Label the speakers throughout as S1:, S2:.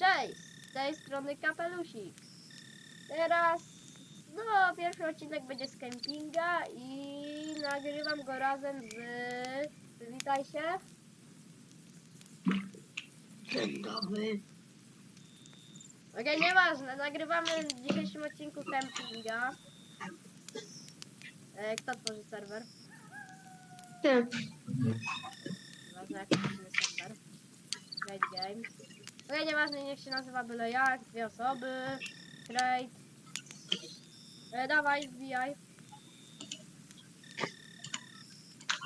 S1: Cześć, z tej strony kapelusik. Teraz, no, pierwszy odcinek będzie z kempinga i nagrywam go razem z... Przywitaj się.
S2: Dzień dobry.
S1: Okej, nieważne, nagrywamy w dzisiejszym odcinku kempinga. E, kto tworzy serwer?
S2: Ty.
S1: Nieważne jaki tworzymy serwer. Great game. Okej, nieważne, niech się nazywa byle jak, dwie osoby. Great. E, dawaj, wbijaj.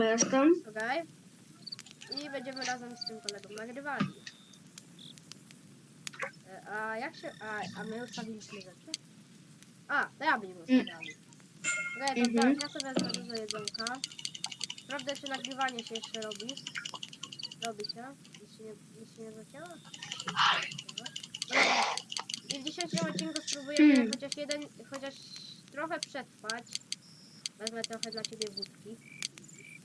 S2: Jestem.
S1: Okej. I będziemy razem z tym kolegą nagrywali. E, A jak się. A, a my ustawiliśmy rzeczy? A, to ja bym ustawiali. Okej, to
S2: Mhm.
S1: tak, ja sobie wezmę dużo jedzonka. Sprawdzę, czy nagrywanie się jeszcze robi. Robi się. Nie, nic nie zacięło? I w dzisiejszym odcinku spróbujemy
S2: Hmm.
S1: chociaż jeden, chociaż trochę przetrwać. Wezmę trochę dla ciebie wódki.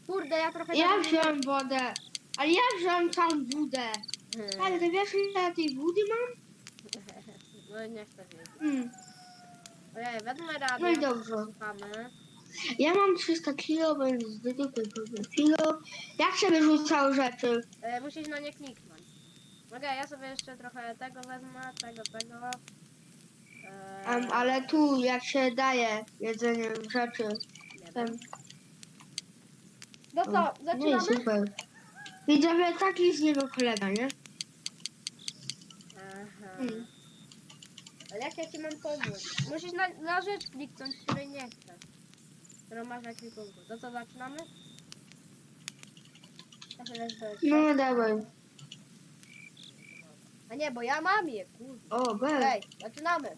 S1: Kurde, ja trochę...
S2: Ja
S1: za-
S2: wziąłem wodę. Ale ja wziąłem całą wodę.
S1: Hmm.
S2: Ale ty wiesz, ile ja tej wody mam?
S1: No nie chcę wiedzieć.
S2: Hmm.
S1: Ojej, wezmę radio.
S2: No i dobrze.
S1: Słuchamy.
S2: Ja mam 300 kilo, więc pewnie kilo. Jak się wyrzucały rzeczy?
S1: E, musisz na nie kliknąć. Okej, ja sobie jeszcze trochę tego wezmę, tego, tego. E,
S2: Em, ale tu, jak się daje jedzenie rzeczy.
S1: Nie. No co,
S2: No i
S1: zaczynamy?
S2: super. Widzowie, taki z niego kolega, nie?
S1: Aha.
S2: Hmm.
S1: Ale jak ja ci mam pomóc? Musisz na, na rzecz kliknąć, której nie chcesz. Którą masz na klikunku. To co, zaczynamy? Trochę wezmę jeszcze.
S2: No dawaj.
S1: A nie, bo ja mam je, kurde.
S2: O, be.
S1: Okej, zaczynamy.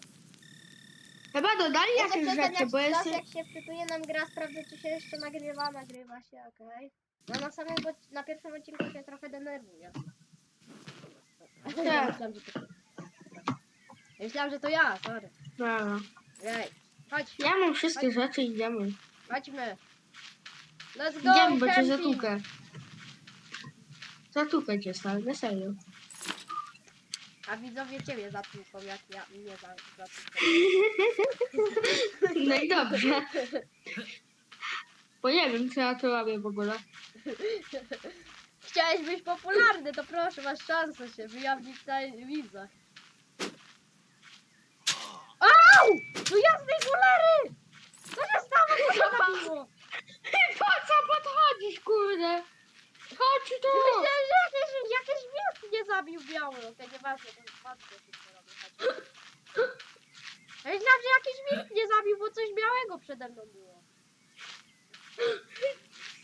S2: Chyba dodali jakieś
S1: przedtem,
S2: rzeczy,
S1: jak,
S2: bo jest...
S1: jak się wczytuje nam gra, sprawdzę czy się jeszcze nagrywa, nagrywa się, okej. No na samym, bo- na pierwszym odcinku się trochę denerwuję.
S2: Tak.
S1: Myślałam, że to... Ja Myślałam, że to ja, sorry.
S2: Dobra.
S1: Ej, chodź,
S2: Ja mam wszystkie rzeczy, idziemy.
S1: Chodźmy. Let's go,
S2: Idziemy, bo cię
S1: camping.
S2: Zatłukę cię, stary, na serio.
S1: A widzowie ciebie zatłuką, jak ja mnie za- zatłuką.
S2: No i dobrze. Bo nie wiem, co ja tu robię w ogóle.
S1: Chciałeś być popularny, to proszę, masz szansę się wyjawnić na widzach. Au! Tu jasnej cholery! Co? Co się zabiło?
S2: Po co podchodzisz, kurde? Chodź tu!
S1: Myślałem, że jakieś wilk mnie zabił biały. Okej, nieważne, to jest patrzę, co robię. chodź. Myślałem, że jakiś wilk mnie zabił, bo coś białego przede mną było.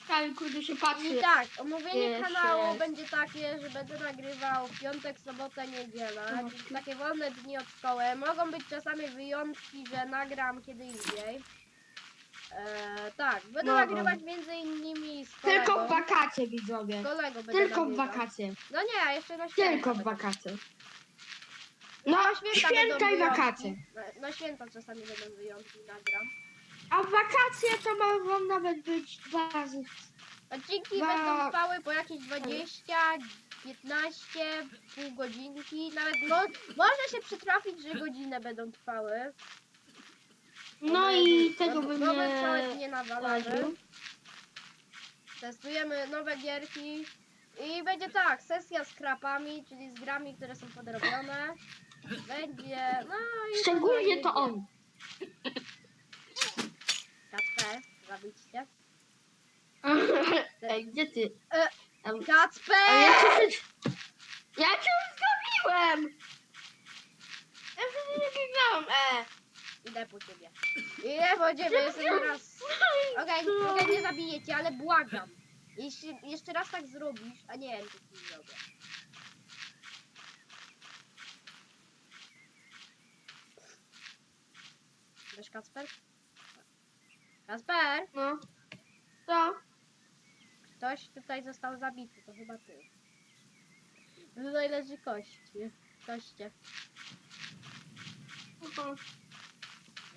S2: Stary, kurde, się patrzy.
S1: I tak, omówienie
S2: Jeszcze
S1: kanału
S2: jest.
S1: będzie takie, że będę nagrywał w piątek, sobotę,
S2: Mhm.
S1: czyli takie wolne dni od szkoły. Mogą być czasami wyjątki, że nagram kiedy indziej. E, tak, będę
S2: Mogą.
S1: nagrywać między innymi z kolegą.
S2: Tylko w wakacje, widzowie.
S1: Z kolegą będę
S2: Tylko w
S1: nagrywał.
S2: wakacje.
S1: No nie, jeszcze na święta.
S2: Tylko w
S1: będę.
S2: wakacje.
S1: No,
S2: No,
S1: na święta,
S2: i
S1: wyjątki.
S2: wakacje.
S1: Na, na święta czasami będą wyjątki, nagram.
S2: A w wakacje to mogą nawet być dwa razy.
S1: Odcinki będą trwały po jakieś 20, 15, pół godzinki, nawet mo może się przytrafić, że godzinę będą trwały.
S2: No i tego bym
S1: całe
S2: nie...
S1: nawalamy.
S2: ważył.
S1: Testujemy nowe gierki i będzie tak, sesja z krapami, czyli z grami, które są podrobione. Będzie, no i...
S2: Szczególnie to on.
S1: Kacper, zabićcie.
S2: Ej, gdzie ty?
S1: E,
S2: Tam-
S1: Kacper!
S2: ja cię. Ja cię już zgubiłem! Ja przecież nie biegałem, e!
S1: Idę po ciebie. Idę po ciebie, jestem raz... Okej, okej, nie zabiję cię, ale błagam. Jeśli jeszcze raz tak zrobisz, a nie, to ci nie zrobię. Wiesz, Kacper? Kacper!
S2: No. Co?
S1: Ktoś tutaj został zabity, to chyba ty. Tutaj leży kość. Koście.
S2: Aha.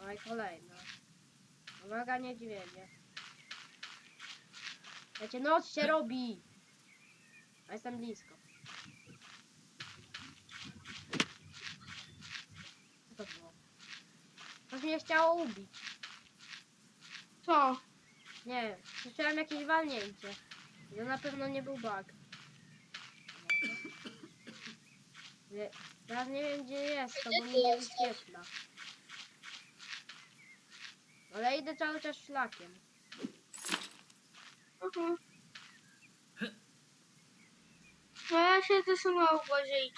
S1: No i kolejna. No. Uwaga, niedźwiedzie. Wiecie, noc się robi. A jestem blisko. Co to było? Ktoś mnie chciało ubić.
S2: Co?
S1: Nie słyszałem jakieś walnięcie. To na pewno nie był bug. Teraz nie wiem gdzie jest, to bo mi nie wyświetla. Ale idę cały czas szlakiem.
S2: Mhm. No ja siedzę sobie na obozie i.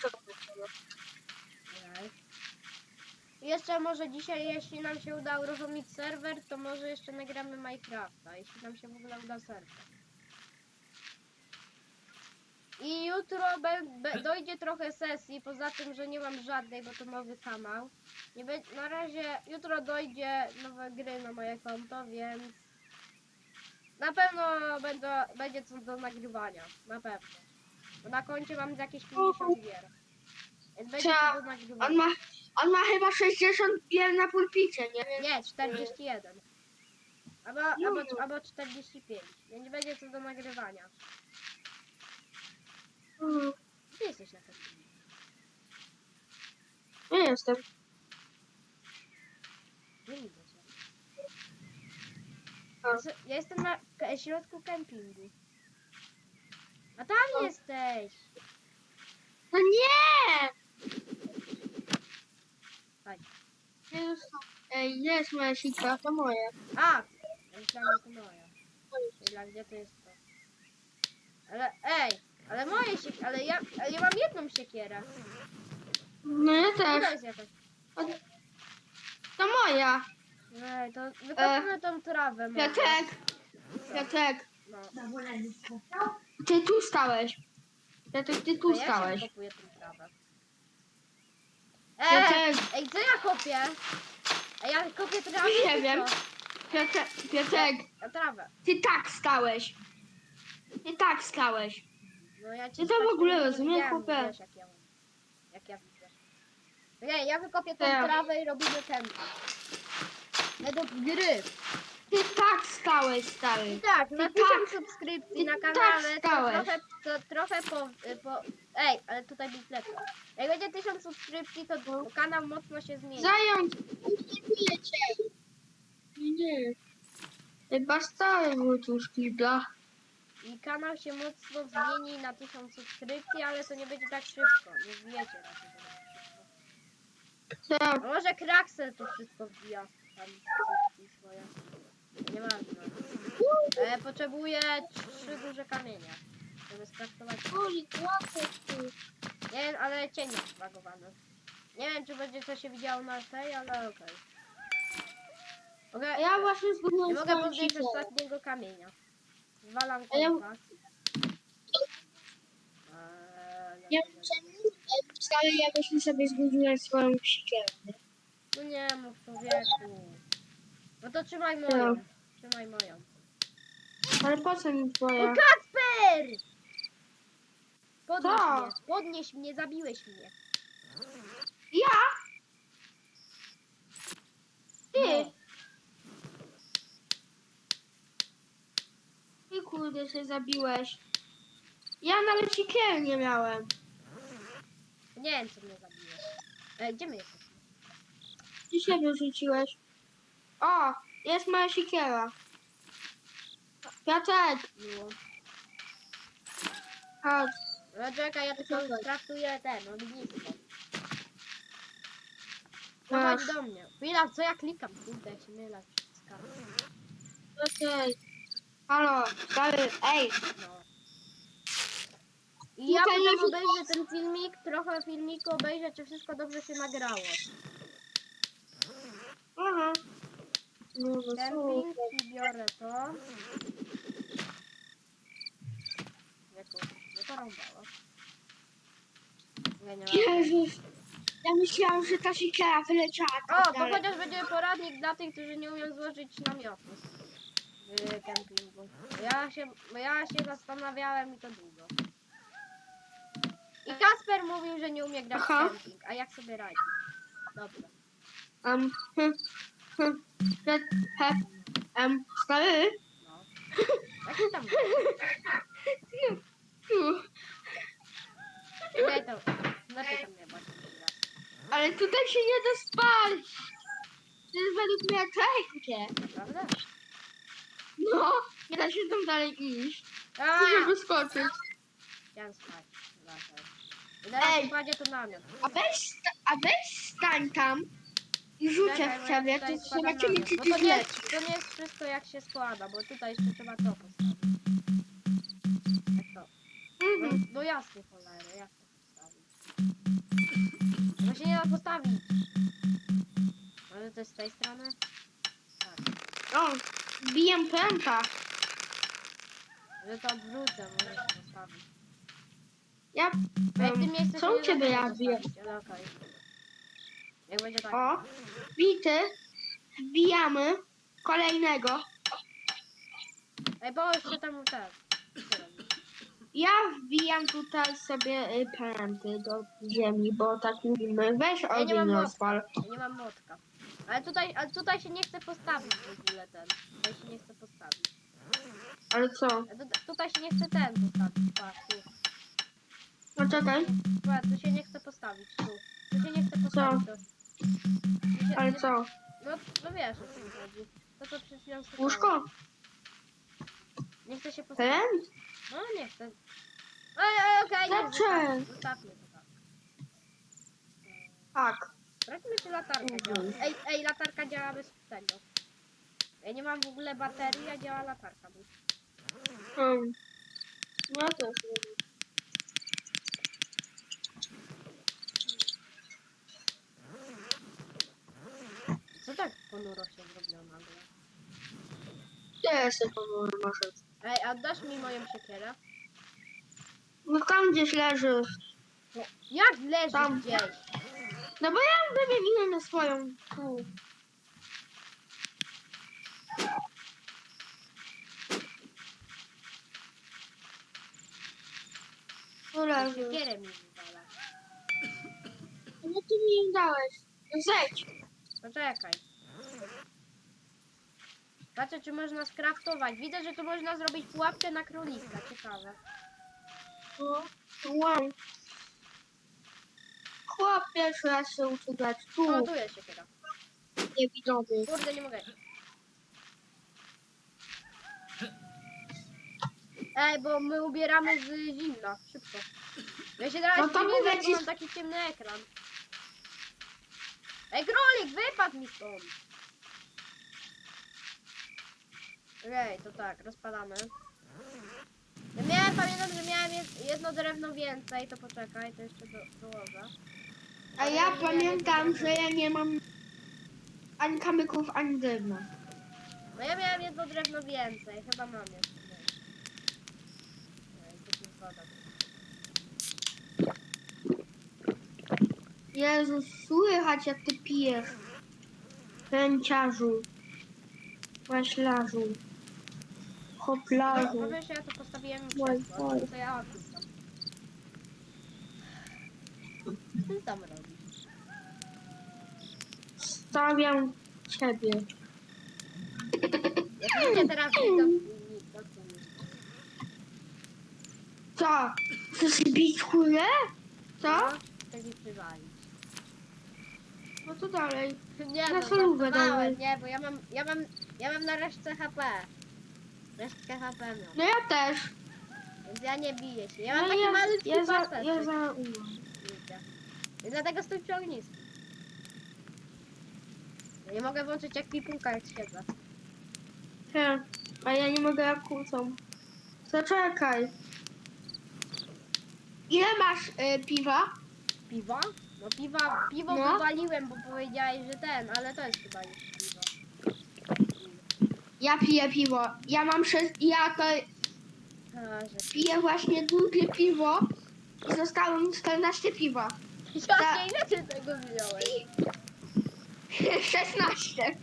S1: I Jeszcze może dzisiaj, jeśli nam się uda uruchomić serwer, to może jeszcze nagramy Minecrafta, jeśli nam się w ogóle uda serwer. I jutro be, be, dojdzie trochę sesji, poza tym, że nie mam żadnej, bo to nowy kanał. Nie be, na razie jutro dojdzie nowe gry na moje konto, więc na pewno będę, będzie co do nagrywania, na pewno. Bo na koncie mam jakieś 50 gier. Więc będzie co do nagrywania.
S2: On ma, on ma chyba 60 gier na pulpicie, nie?
S1: Nie, 41. Albo,
S2: Jezu.
S1: albo, albo 45. Więc będzie co do nagrywania.
S2: Mhm.
S1: Ty jesteś na tym.
S2: Nie jestem.
S1: Nie widzę cię.
S2: A.
S1: Ja jestem na k- środku kempingu. A tam
S2: O.
S1: jesteś!
S2: No nie!
S1: Chodź.
S2: Jezus, Ej, gdzie jest moja sika? To moje.
S1: A! Myślałem, że to moja. Gdzie to jest to? Ale, ej! Ale moje się, ale ja, ale ja mam jedną siekierę.
S2: No ja
S1: To
S2: też.
S1: jest jakaś.
S2: To moja.
S1: Ej, to wykopmy tą trawę może.
S2: Piotrek. Piotrek.
S1: No.
S2: Ty tu stałeś. Piotrek, ty tu
S1: To ja
S2: stałeś.
S1: się kopuję tą trawę. Ej,
S2: Piotrek,
S1: ej, co ja kopię? Ej, ja kopię trawę.
S2: Nie
S1: czy
S2: wiem.
S1: co?
S2: Piotrek, Piotrek,
S1: Ja trawę.
S2: ty tak stałeś. Ty tak stałeś.
S1: No ja
S2: Ty to w ogóle
S1: nie
S2: rozumiesz,
S1: wiem,
S2: chłopie?
S1: wiesz, jak ja, jak ja widzę. Nie, ja wykopię tą
S2: Tak.
S1: trawę i robimy kemping. Według gry.
S2: Ty tak stałeś, stary.
S1: Tak, na
S2: Ty
S1: tysiąc
S2: tak-
S1: subskrypcji
S2: ty
S1: na
S2: tak
S1: kanale, to
S2: stałeś.
S1: trochę, to trochę po, po... Ej, ale tutaj być lepsze. Jak będzie tysiąc subskrypcji, to
S2: No.
S1: kanał mocno się zmieni.
S2: Zając. Nie cię. Nie. Chyba stary wrócił z kibla.
S1: I kanał się mocno zmieni na 1000 subskrypcji, ale to nie będzie tak szybko. Nie wiecie na to może Kraxel to wszystko wbija tam subskrypcji swoje. Nieważne. E, potrzebuję trzy duże kamienie, żeby skraftować. Nie wiem, ale cień jest zbagowany. Nie wiem, czy będzie to się widziało na tej, ale okej. Mogę,
S2: ja właśnie
S1: nie
S2: zgubiłem
S1: mogę
S2: swoją
S1: podnieść ostatniego kamienia. Zwalam
S2: A ja-
S1: kompas. Eee,
S2: Ja stary, ja właśnie sobie zgubiłem swoją.
S1: No nie mów człowieku. No to trzymaj moją. Trzymaj moją.
S2: Ale po co mi
S1: O
S2: twoja?
S1: Kacper! Podnieś
S2: Co?
S1: mnie, podnieś mnie, zabiłeś mnie.
S2: Ja? Ty?
S1: No.
S2: Ty kurde się zabiłeś. Ja nawet siekiery nie miałem.
S1: Nie wiem, co mnie zabiłeś. E, gdzie my jesteśmy?
S2: Ty się wyrzuciłeś. O, jest moja siekiera. Piotrek,
S1: No.
S2: chodź.
S1: No czekaj, ja tylko
S2: Czekaj.
S1: traktuję ten, ognisko. No chodź
S2: Masz.
S1: do mnie. Chwila, co ja klikam? Kurde, jak się mylę. Skarbę.
S2: Piotrek. Halo, stary, ej.
S1: No. I ja
S2: Tutaj
S1: potem
S2: jest-
S1: obejrzę ten filmik, trochę filmiku obejrzę, czy wszystko dobrze się nagrało.
S2: Aha. No, no,
S1: Camping i biorę to. Wieku, nie porąbało. Nie, nie.
S2: Jezus. Ja myślałam, że ta siekiera wyleciała. tak
S1: O, to
S2: dalej.
S1: chociaż będzie poradnik dla tych, którzy nie umieją złożyć namiotu w kempingu. Bo Ja się, ja się zastanawiałem i to długo. I Kasper mówił, że nie umie grać
S2: Aha.
S1: w kemping, a jak sobie radzi? Dobrze.
S2: Um, hm, hm, he, he, um, stary.
S1: No. Jak się tam
S2: Tu.
S1: Lepiej tam, lepiej tam nie bądź.
S2: Ale tutaj się nie da spać. To jest według mnie.
S1: Naprawdę?
S2: No, nie da się tam dalej iść.
S1: A,
S2: Muszę wyskoczyć.
S1: Chciałem spać.
S2: Ej.
S1: kładzie tu namiot.
S2: A weź, sta- a weź stań tam rzucę
S1: Czekaj,
S2: w ciebie, to zobaczymy czy ty
S1: to nie, jest, to nie jest wszystko jak się składa, bo tutaj jeszcze trzeba to postawić. Jak to? No,
S2: Mhm.
S1: no jasne cholera, to postawić? No się nie da postawić. Może to jest z tej strony? Tak.
S2: O, biję pęta.
S1: Że to odwrócę, może się postawić.
S2: Ja,
S1: Ej, w tym miejscu
S2: co u ciebie ja biję?
S1: ale okej. Jak będzie tak.
S2: O, bity. Wbijamy kolejnego.
S1: Ej, bo jeszcze tam robisz?
S2: Ja wbijam tutaj sobie y, pęty do ziemi, bo tak mówimy. Weź
S1: Ja nie
S2: ogień
S1: mam
S2: rozpal.
S1: Ja nie mam młotka. Ale tutaj, ale tutaj się nie chce postawić w ogóle ten. Tutaj się nie chce postawić.
S2: Ale co?
S1: A tu, tutaj się nie chce ten postawić. Patrz, tu.
S2: No czekaj.
S1: Patrz, tu się nie chce postawić. Tu. Tu się nie chce postawić. To. Się,
S2: Ale
S1: nie-
S2: co?
S1: No, no wiesz o co mi chodzi. To co przed chwilą słyszałem.
S2: Łóżko?
S1: Nie chce się postawić.
S2: Ten?
S1: No nie chcę. Ej, ej, okej, nie,
S2: Dlaczego?
S1: zostawmy, zostawmy to tak.
S2: Tak.
S1: Sprawdźmy, czy latarka działa. Ej, ej, latarka działa bez tego. Ja nie mam w ogóle baterii, a działa latarka. Bo...
S2: Um. No też nie wiem.
S1: Co tak ponuro się zrobiło nagle?
S2: Gdzie jest to może?
S1: Ej, a dasz mi moją siekierę?
S2: No tam gdzieś leży.
S1: No, jak leży
S2: Tam.
S1: gdzieś?
S2: No bo ja wybiegłem na swoją. Tu. Tu leży.
S1: Siekierę mi wywala.
S2: No ty mi nie dałeś. No Zejdź.
S1: Poczekaj. Patrzę, czy można skraftować. Widzę, że tu można zrobić pułapkę na królika. Ciekawe.
S2: No. Wow. Chłop pierwszy raz się uczy grać. Tu.
S1: O, tu jest siekiera.
S2: Niewidomy.
S1: Kurde, nie mogę. Ej, bo my ubieramy z zimna. Szybko. Ja się teraz
S2: No to mówię ci-
S1: mam taki ciemny ekran. Ej, królik, wypadł mi stąd. Okej, to tak, rozpalamy. Ja miałem, pamiętam, że miałem jed- jedno drewno więcej, to poczekaj, to jeszcze do, dołożę.
S2: A ja pamiętam, że ja nie mam ani kamyków, ani drewna.
S1: No ja miałem jedno drewno więcej, chyba mam jeszcze. Ej, tu jest woda.
S2: Jezus, słychać jak ty pijesz. Kręciarzu. Maślarzu.
S1: No,
S2: Hoplarzu.
S1: powiem, że ja to postawiłem krzesło,
S2: oj.
S1: to co ja odpisam. Co ty tam robisz?
S2: Stawiam ciebie.
S1: Jak widzicie teraz widzę
S2: Co? Chcesz bić kulę? Co?
S1: No, chcę mi przywalić.
S2: No to dalej.
S1: Nie,
S2: Na
S1: no,
S2: solówę
S1: żartowałem,
S2: dawaj.
S1: nie, bo ja mam, ja mam, ja mam na resztę HP. Resztkę HP miał,
S2: No ja też.
S1: więc ja nie biję się. Ja mam
S2: No
S1: taki
S2: ja,
S1: malutki
S2: ja za,
S1: paseczek.
S2: ja za.
S1: Widzicie. I dlatego stój przy ognisku. Ja nie mogę włączyć ekwipunka jak siedzę.
S2: He, A ja nie mogę jak kłócą. Zaczekaj. Ile masz y, piwa?
S1: Piwa? No piwa, piwo
S2: No.
S1: wywaliłem, bo powiedziałeś, że ten, ale to jest chyba już piwo.
S2: Ja piję piwo. Ja mam sześć. Ja to
S1: A, że...
S2: piję właśnie drugie piwo i zostało mi 14 piwa.
S1: Ja nie ile ty tego wziąłeś?
S2: 16.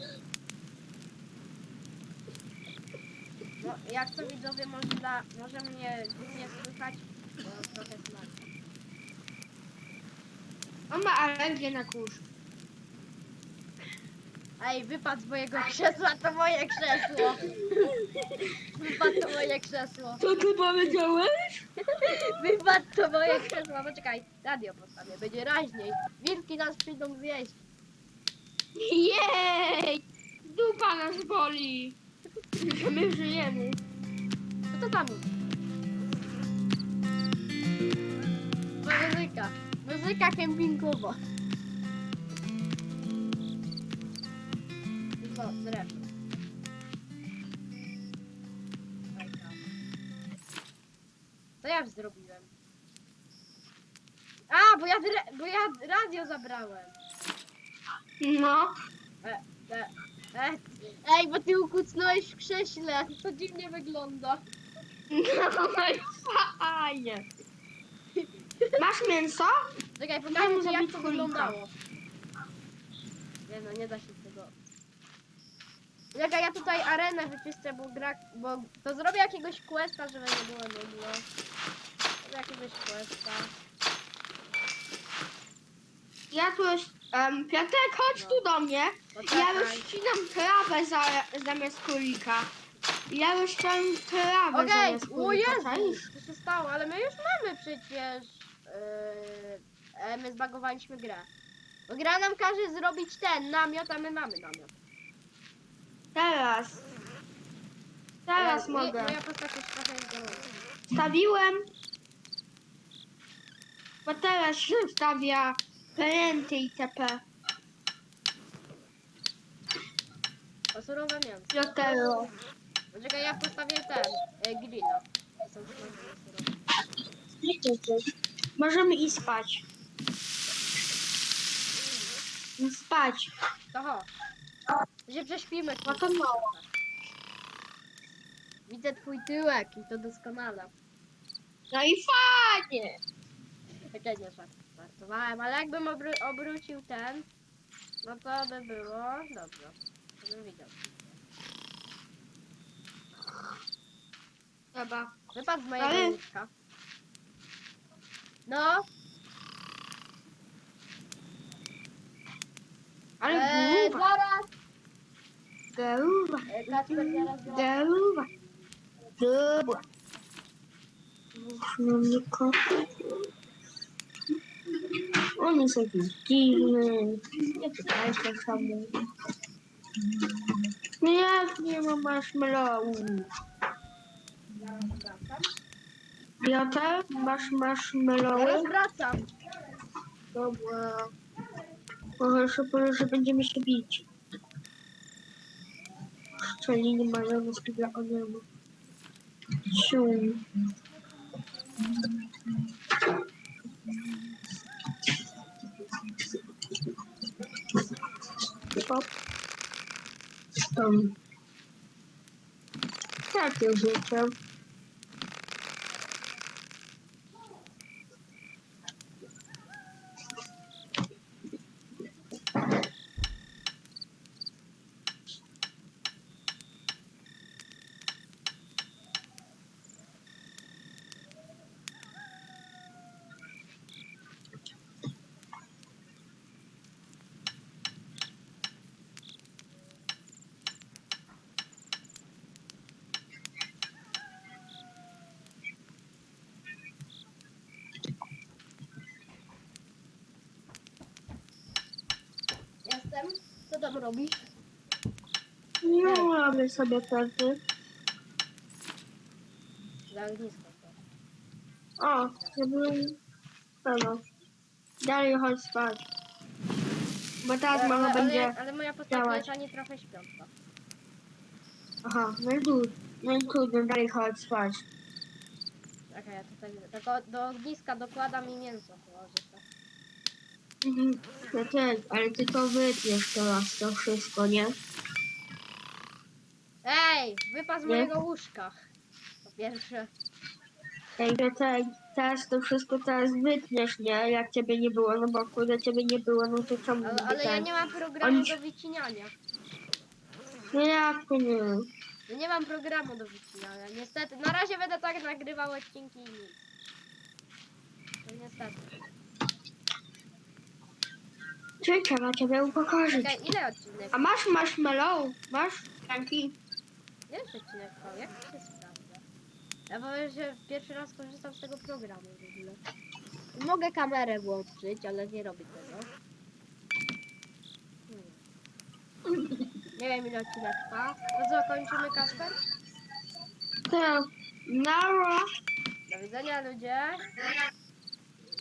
S1: No, jak to widzowie można, może mnie dziwnie słychać, bo trochę smaku.
S2: On ma alergię na kurz.
S1: Ej, wypadł z mojego krzesła, to moje krzesło. Wypadł to moje krzesło.
S2: Co ty powiedziałeś?
S1: Wypadł to moje krzesło. Poczekaj, radio postawię, będzie raźniej. Wilki nas przyjdą zjeść.
S2: Jej! Dupa nas boli. My żyjemy.
S1: Co to tam Muzyka kempingowa. Co? Drewno. Co ja zrobiłem? A, bo ja, bo ja radio zabrałem.
S2: No.
S1: E, e, e. Ej, bo ty ukucnąłeś w krześle. To dziwnie wygląda.
S2: No i fajnie. Masz mięso?
S1: Czekaj,
S2: Daj mu
S1: pokażę ci jak
S2: zabić
S1: to
S2: królika.
S1: wyglądało. Nie no, nie da się tego. Czekaj, ja tutaj arenę wyczyszczę, bo gra... bo to zrobię jakiegoś questa, żeby nie było nudno. Zrobię jakiegoś questa.
S2: Ja tu już... Um, Piotrek, chodź
S1: No.
S2: tu do mnie. Ja
S1: Poczekaj.
S2: już ścinam trawę za, zamiast królika. Ja już chciałem trawę
S1: Okej,
S2: zamiast
S1: o
S2: królika,
S1: Jezu,
S2: czaisz?
S1: co się stało, ale my już mamy przecież... Yy, e, my zbagowaliśmy grę. Bo gra nam każe zrobić ten namiot, a my mamy namiot.
S2: Teraz. Teraz mogę.
S1: Moja postać jest trochę.
S2: Stawiłem. Bo teraz się stawia pręty itp.
S1: O surowe mięso.
S2: Piotero.
S1: Czekaj, ja postawię ten, e, grilla. To są surowe.
S2: Możemy iść spać. Spać.
S1: To ho. To się prześpimy.
S2: No to mało.
S1: Widzę twój tyłek i to doskonale.
S2: No i fajnie.
S1: Czekaj, nie żart- żartowałem, ale jakbym obró- obrócił ten, no to by było dobrze. To bym widział.
S2: Dobra.
S1: Wypadł z mojego
S2: Ale-
S1: łóżka. No,
S2: Ale
S1: eee,
S2: gruba.
S1: zaraz.
S2: Gruba.
S1: E, Kacper, zaraz zaraz.
S2: Gruba. Gruba. No nie On jest jakiś dziwny. Nie pytaj się samo. Jak nie ma marshmallowu? Piotr, masz marshmallowy?
S1: wracam.
S2: Dobra. Szybko, że będziemy się bić. Mają nóżki dla onionu. Cium. Hop. Um. Takie życie.
S1: Jestem. Co tam robisz?
S2: No, robię sobie pewnie.
S1: Za ognisko.
S2: O, zrobiłem tego. Dalej chodź spać. Bo teraz
S1: ale,
S2: mama
S1: ale,
S2: będzie...
S1: ale moja postać
S2: działać.
S1: jest ani trochę śpiąca.
S2: Aha, no i tu. No i trudno, dalej chodź spać.
S1: Czekaj, ja tutaj tylko do ogniska dokładam i mięso położę. tak.
S2: No tak, ale ty to wytniesz teraz to wszystko, nie?
S1: Ej, wypadł z
S2: Nie?
S1: mojego łóżka. Po pierwsze.
S2: Ej, no tak, teraz to wszystko teraz wytniesz, nie? Jak ciebie nie było, no bo kurde ciebie nie było, no to czemu
S1: Ale, ale ja
S2: tak?
S1: nie mam programu
S2: Oni-
S1: do wycinania.
S2: No jak to nie?
S1: Ja nie mam programu do wycinania. Niestety, na razie będę tak nagrywał odcinki i nic. No niestety.
S2: Czy trzeba ciebie upokorzyć?
S1: Czekaj, ile odcinek?
S2: A masz marshmallow? Masz? Tanki?
S1: Ile odcinek trwał? Jak to się sprawdza? Ja powiem, że pierwszy raz korzystam z tego programu w ogóle. Mogę kamerę włączyć, ale nie robię tego. Hmm. Nie wiem ile odcinek trwa. To co, kończymy Kasper?
S2: Tak. Nara.
S1: Do widzenia ludzie.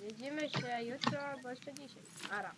S1: Widzimy się jutro albo jeszcze dzisiaj. Ara.